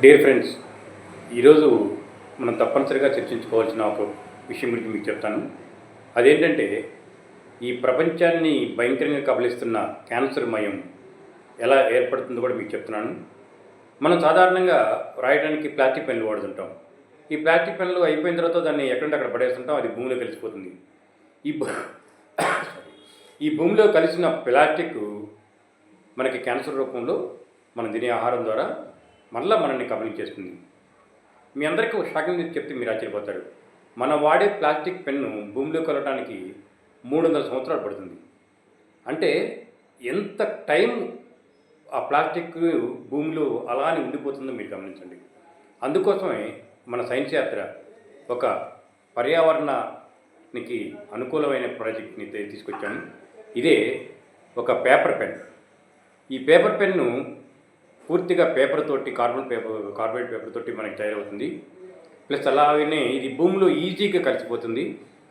Dear friends ఈరోజు మనం తప్పనిసరిగా చర్చించుకోవాల్సిన ఒక విషయం గురించి మీకు చెప్తాను. అదేంటంటే ఈ ప్రపంచాన్ని భయంకరంగా కబలిస్తున్న క్యాన్సర్ మయం ఎలా ఏర్పడుతుందో కూడా మీకు చెప్తున్నాను. మనం సాధారణంగా రాయడానికి ప్లాస్టిక్ పెన్లు వాడుతుంటాం. ఈ ప్లాస్టిక్ పెన్లు అయిపోయిన తర్వాత దాన్ని ఎక్కడంటే అక్కడ పడేస్తుంటాం అది భూమిలో కలిసిపోతుంది. ఈ భూ- ఈ భూమిలో కలిసిన ప్లాస్టిక్ మనకి క్యాన్సర్ రూపంలో మనం తినే ఆహారం ద్వారా మళ్ళీ మనల్ని కబలించేస్తుంది మీ అందరికీ ఒక షాకింగ్ న్యూస్ చెప్తే మీరు ఆశ్చర్యపోతారు. మనం వాడే ప్లాస్టిక్ పెన్ను భూమిలో కలవడానికి మూడు వందల సంవత్సరాలు పడుతుంది. అంటే ఎంత టైం ఆ ప్లాస్టిక్ భూమిలో అలానే ఉండిపోతుందో మీరు గమనించండి. అందుకోసమే మన సైన్స్ యాత్ర ఒక పర్యావరణానికి అనుకూలమైన ప్రాజెక్ట్ని తీసుకొచ్చాము తీసుకొచ్చాను. ఇదే ఒక పేపర్ పెన్. ఈ పేపర్ పెన్ను పూర్తిగా పేపర్ తోటి కార్బన్ పేపర్ కార్బైడ్ పేపర్ తోటి మనకి తయారవుతుంది. ప్లస్ అలాగనే ఇది భూమిలో ఈజీగా కలిసిపోతుంది.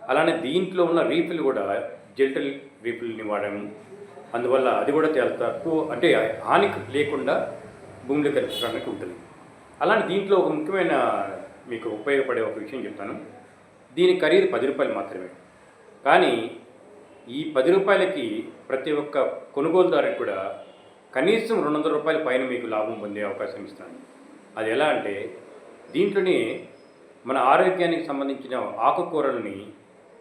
అలానే దీంట్లో ఉన్న రీఫిల్ కూడా జెల్టల్ రీఫిల్ని వాడాము. అందువల్ల అది కూడా చాలా తక్కువ అంటే హాని లేకుండా భూమిలో కలిపడానికి ఉంటుంది. అలానే దీంట్లో ఒక ముఖ్యమైన మీకు ఉపయోగపడే ఒక విషయం చెప్తాను. దీని ఖరీదు పది రూపాయలు మాత్రమే. కానీ ఈ పది రూపాయలకి ప్రతి ఒక్క కొనుగోలుదారుకి కూడా కనీసం రెండు వందల రూపాయల పైన మీకు లాభం పొందే అవకాశం ఇస్తాను. అది ఎలా అంటే దీంట్లోనే మన ఆరోగ్యానికి సంబంధించిన ఆకుకూరల్ని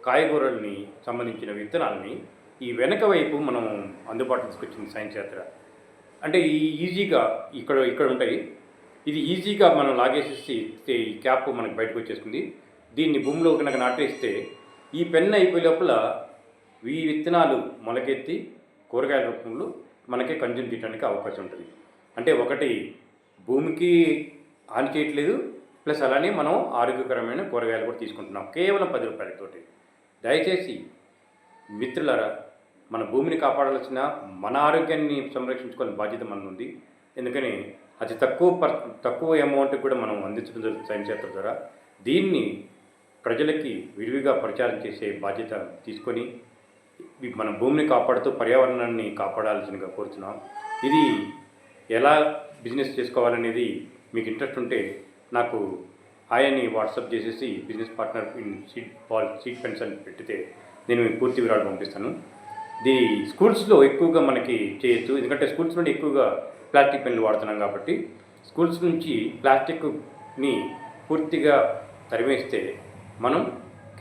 కాయగూరల్ని సంబంధించిన విత్తనాలని ఈ వెనక వైపు మనం అందుబాటులో తీసుకొచ్చింది సైన్స్ యాత్ర. అంటే ఈ ఈజీగా ఇక్కడ ఇక్కడ ఉంటాయి. ఇది ఈజీగా మనం లాగేసేసి ఇస్తే ఈ క్యాప్ మనకి బయటకు వచ్చేస్తుంది. దీన్ని భూమిలో కనుక నాటేస్తే ఈ పెన్ అయిపోయే లోపల ఈ విత్తనాలు మొలకెత్తి కూరగాయల రూపంలో మనకి కన్జ్యూమ్ చేయడానికి అవకాశం ఉంటుంది. అంటే ఒకటి భూమికి హాని చేయట్లేదు. ప్లస్ అలానే మనం ఆరోగ్యకరమైన కూరగాయలు కూడా తీసుకుంటున్నాం. కేవలం పది రూపాయలతోటి దయచేసి మిత్రులారా మన భూమిని కాపాడాల్సిన మన ఆరోగ్యాన్ని సంరక్షించుకోవాలని బాధ్యత మనది ఉంది ఎందుకని అతి తక్కువ పర్ తక్కువ అమౌంట్ కూడా మనం అందించడం జరుగుతుంది సైన్స్ యాత్ర ద్వారా. దీన్ని ప్రజలకి విరివిగా ప్రచారం చేసే బాధ్యత తీసుకొని మన భూమిని కాపాడుతూ పర్యావరణాన్ని కాపాడాల్సిందిగా కోరుతున్నాం. ఇది ఎలా బిజినెస్ చేసుకోవాలనేది మీకు ఇంట్రెస్ట్ ఉంటే నాకు ఆయన్ని వాట్సాప్ చేసేసి business partner in seed ball seed pens అని పెట్టితే నేను మీకు పూర్తి వివరాలు పంపిస్తాను. ది స్కూల్స్లో ఎక్కువగా మనకి చేయొచ్చు. ఎందుకంటే స్కూల్స్ నుండి ఎక్కువగా ప్లాస్టిక్ పెన్లు వాడుతున్నాం కాబట్టి స్కూల్స్ నుంచి ప్లాస్టిక్ని పూర్తిగా తరిమేస్తే మనం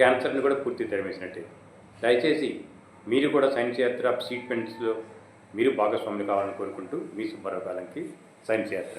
క్యాన్సర్ని కూడా పూర్తిగా తరిమేసినట్టే. దయచేసి మీరు కూడా సైన్స్ యాత్ర సీట్ పెన్స్లో మీరు భాగస్వాములు కావాలని కోరుకుంటూ మీ సుబ్బారావు కాలంకి సైన్స్ యాత్ర.